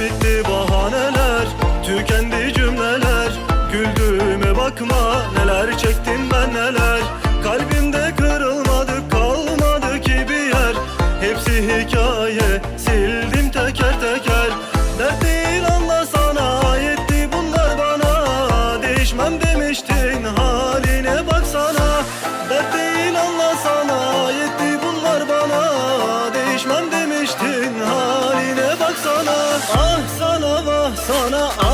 bitti bahaneler. Tükendi sana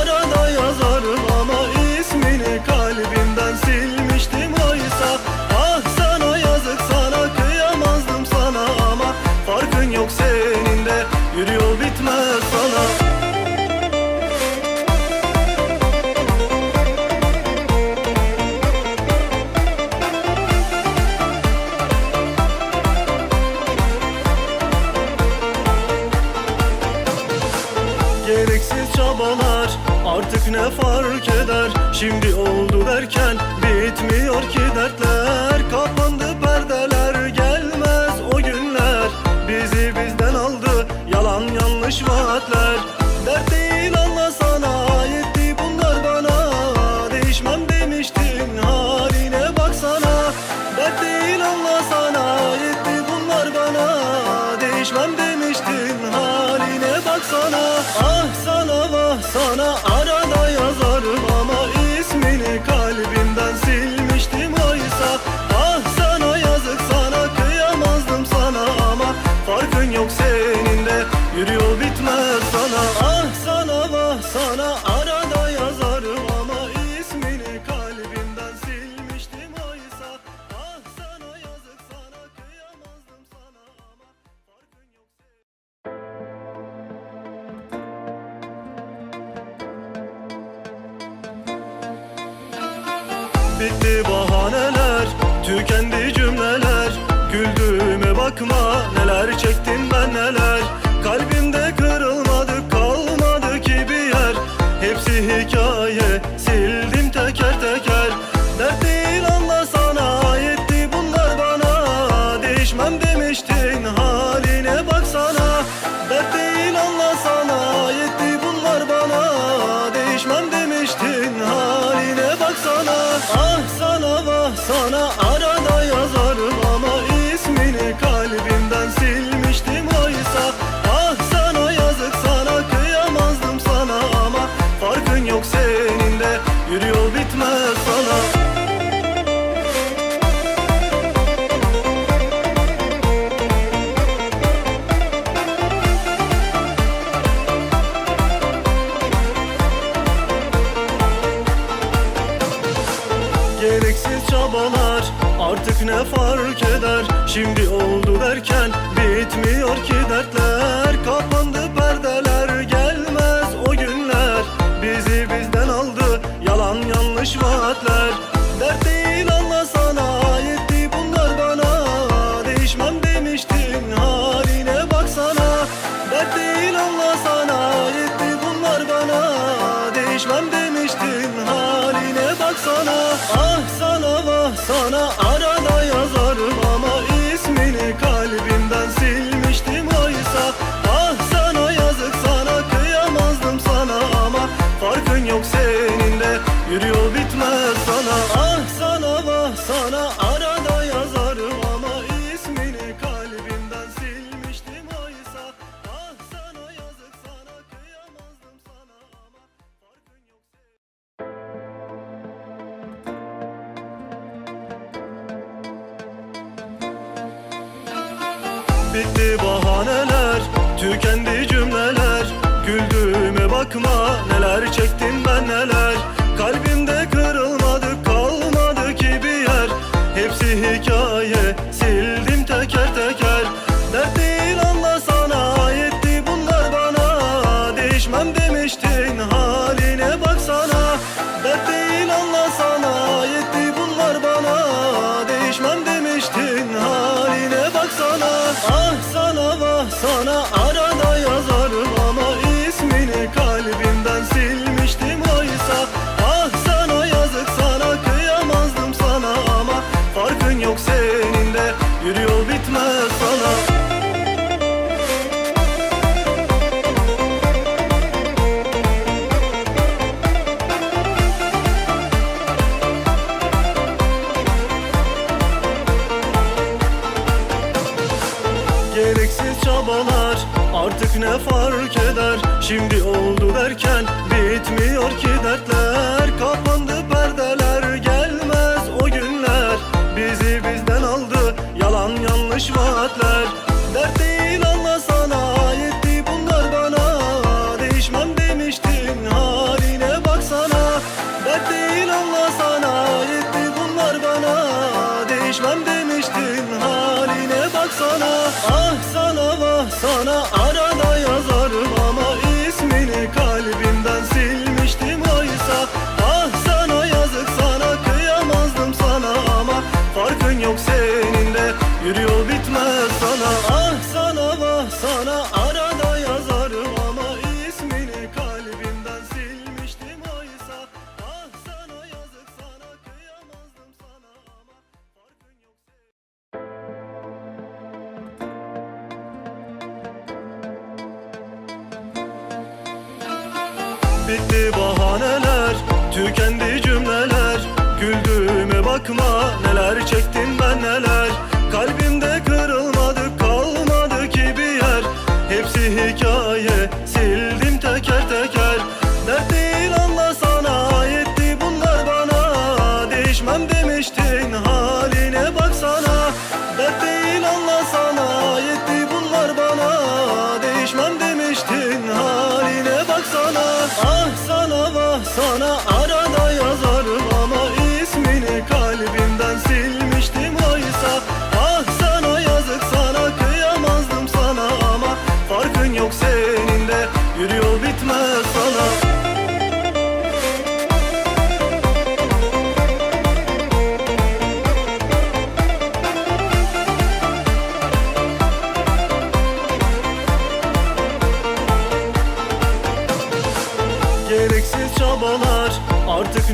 fark eder? Şimdi oldu derken bitmiyor ki dertler. Kapandı perdeler gelmez o günler. Bizi bizden aldı yalan yanlış vaatler. Dert değil anla sana yetti bunlar bana. Değişmem demiştin haline baksana. Dert değil anla sana yetti bunlar bana. Değişmem demiştin haline baksana. Ah sana vah sana ah bitti bahaneler. Tüken Yürü yol bitmez sana. Gereksiz çabalar Artık ne fark eder? Şimdi oldu derken Bitmiyor ki dertler Kapandı Dert değil Allah sana Yetti bunlar bana. Değişmem demiştin Haline baksana. Ah sana vah sana Arada yazarım ama ismini kalbimden silmiştim oysa. Ah sana yazık sana Kıyamazdım sana ama Farkın yok senin Yürüyor bitmez sana. Ah sana vah sana Bitti bahaneler. Tükendi artık ne fark eder? Şimdi oldu derken bitmiyor ki dertler. Kapandı perdeler gelmez o günler. Bizi bizden aldı yalan yanlış vaatler. Dert Bitti bahaneler, tükendi cümleler. Güldüğüme bakma, neler çektim ben neler. Kalbimde kırılmadı, kalmadı ki bir yer. Hepsi hikaye, sildim teker teker. Dert değil anlasana, yetti bunlar bana. Değişmem demiştin, haline baksana. Dert değil anlasana, yetti bunlar bana. Değişmem demiştin, haline baksana Ah sana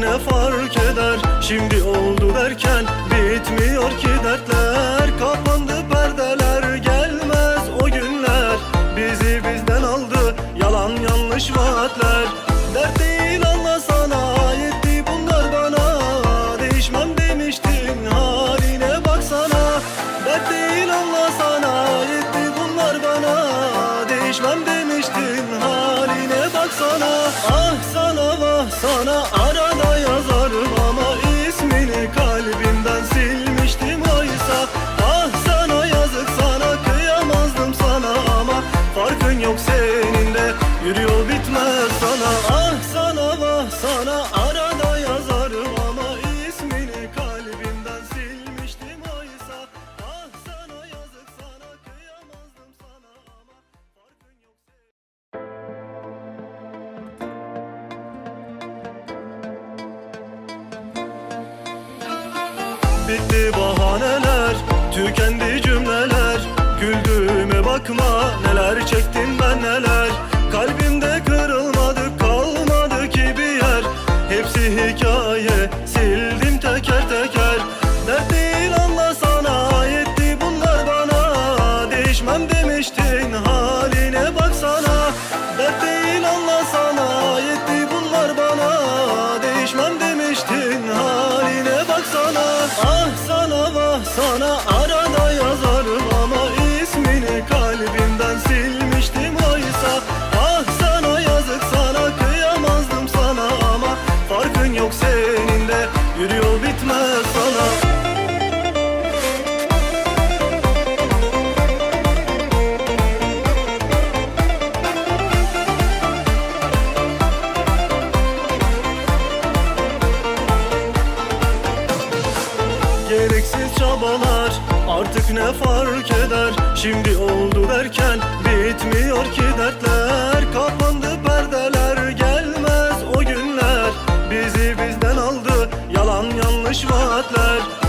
ne fark eder? Şimdi oldu derken bitmiyor ki dertler. Kapandı perdeler gelmez o günler. Bizi bizden aldı yalan yanlış vaatler. Dert değil anlasana yetti bunlar bana. Değişmem demiştin haline baksana. Dert değil anlasana yetti bunlar bana. Değişmem demiştin haline baksana. Ah sana vah sana arada sana arada yazarım ama ismini kalbimden silmiştim. Oysa Ah sana yazık sana kıyamazdım sana ama Farkın yok Bitti bahaneler, tükendi cümleler. Güldüğüme bakma, neler çektim demiştin, haline Gereksiz çabalar artık ne fark eder? Şimdi oldu derken bitmiyor ki dertler. Kapandı perdeler gelmez o günler. Bizi bizden aldı yalan yanlış vaatler